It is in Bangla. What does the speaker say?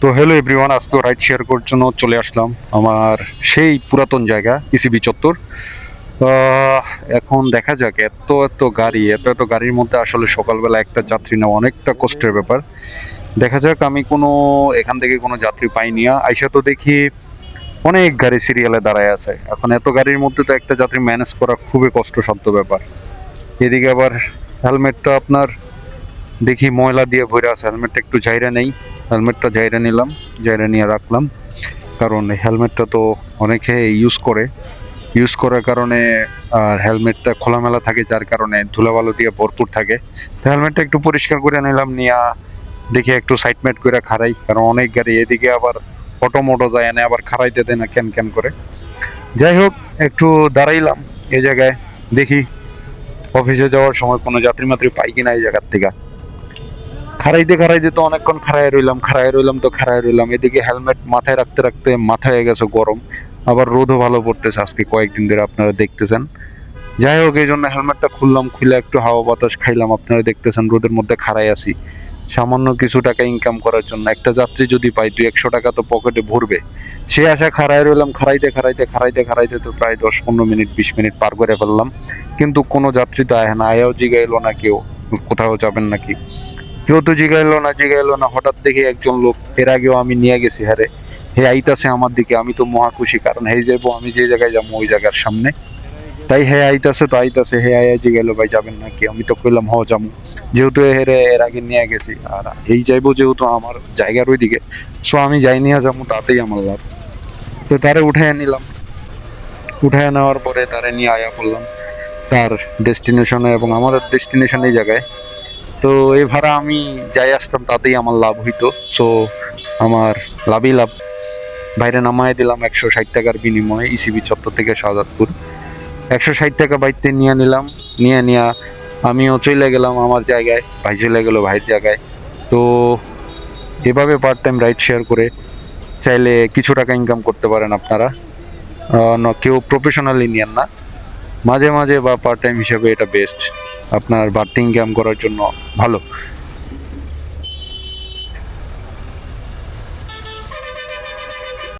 তো হ্যালো এভরিওয়ান আজকে রাইড শেয়ার করার জন্য চলে আসলাম আমার সেই পুরাতন জায়গা ইসিবি চত্বর। আহ, এখন দেখা যাক এত এত গাড়ি এত এত গাড়ির মধ্যে আসলে সকালবেলা একটা যাত্রী নেওয়া অনেকটা কষ্টের ব্যাপার। দেখা যাক আমি কোনো এখান থেকে কোনো যাত্রী পাইনি। আইসা তো দেখি অনেক গাড়ি সিরিয়ালে দাঁড়ায় আছে। এখন এত গাড়ির মধ্যে তো একটা যাত্রী ম্যানেজ করা খুবই কষ্টসাধ্য ব্যাপার। এদিকে আবার হেলমেটটা আপনার দেখি ময়লা দিয়ে ভরে আছে হেলমেটটা একটু ঝাইরা নেই। হেলমেটটা ঝাইরা নিলাম ঝাইরা নিয়ে রাখলাম। কারণ হেলমেটটা তো অনেকে ইউজ করে। ইউজ করার কারণে, আর হেলমেটটা খোলামেলা থাকে, যার কারণে ধুলাবালু দিয়ে ভরপুর থাকে। তো হেলমেটটা একটু পরিষ্কার করে নিলাম, নিয়ে দেখি একটু সাইডমেট করে খারাই কারণ অনেক গাড়ি এদিকে আবার অটো মোটো যায় না, আবার খারাইতে দেয় না, ক্যান ক্যান করে। যাই হোক, একটু দাঁড়াইলাম এই জায়গায়, দেখি অফিসে যাওয়ার সময় কোনো যাত্রী মাত্রী পাই কিনা এই জায়গার থেকে। খারাইতে খারাইতে তো অনেকক্ষণ খারাই রইলাম খারাই রইলাম তো খারাই রইলাম। এদিকে হেলমেট মাথায় রাখতে রাখতে মাথায় গেছে গরম। আবার রোদও ভালো পড়তেছে আজকে কয়েকদিন ধরে আপনারা দেখতেছেন। যাই হোক, এই জন্য হেলমেটটা খুললাম, খুলে একটু হাওয়া বাতাস খাইলাম। আপনারা দেখতেছেন রোদের মধ্যে খাড়াই আছি। সামান্য কিছু টাকা ইনকাম করার জন্য। একটা যাত্রী যদি পাই দুই একশো টাকা তো পকেটে ভরবে। সে আশা খাড়াই রইলাম খারাইতে খারাইতে খারাইতে খারাইতে তো প্রায় দশ পনেরো মিনিট, বিশ মিনিট পার করে ফেললাম। কিন্তু কোনো যাত্রী তো আয় না, আয়াও জিগাইলো না কেউ। কোথাও যাবেন নাকি? কেউ তো জিগাইলো না জিগাইলো না। হঠাৎ দেখে একজন লোক, এর আগেও আমি নিয়ে গেছি হারে হে আইতাছে আমার দিকে, আমি তো মহা খুশি, কারণ হে যাব আমি যে জায়গায় যাব, ওই জায়গার সামনে। তাই হে আইতাছে, তো আইতাছে, হে আয়া জিগাইলো ভাই যাবেন নাকি? আমি তো কইলাম, হ, যাব। যেহেতু হেরে, এর আগে নিয়ে গেছি, আর এই যাইবো যেহেতু আমার জায়গার ওই দিকে সো আমি যাই নিয়ে যাব, তাতেই আমার লাভ। তো তারে উঠায় নিলাম। উঠায় নেওয়ার পরে তারে নিয়ে আয়া পড়লাম তার ডেস্টিনেশনে এবং আমার ডেস্টিনেশন এই জায়গায়। তো এই ভাড়া আমি যাই আসতাম, তাতেই আমার লাভ হইতো। সো আমার লাভই লাভ। বাইরে নামায় দিলাম একশো ষাট টাকার বিনিময়ে ইসিবি চত্বর থেকে শাহজাদপুর। একশো ষাট টাকা বাইতে নিয়ে নিলাম। নিয়ে নিয়ে আমিও চলে গেলাম আমার জায়গায়। ভাই চলে গেলো ভাইয়ের জায়গায়। তো এভাবে পার্ট টাইম রাইড শেয়ার করে চাইলে কিছু টাকা ইনকাম করতে পারেন আপনারা। কেউ প্রফেশনালি নিয়েন না। মাঝে মাঝে বা পার্ট টাইম হিসেবে এটা বেস্ট আপনার বার্টিং ক্যাম্প করার জন্য ভালো।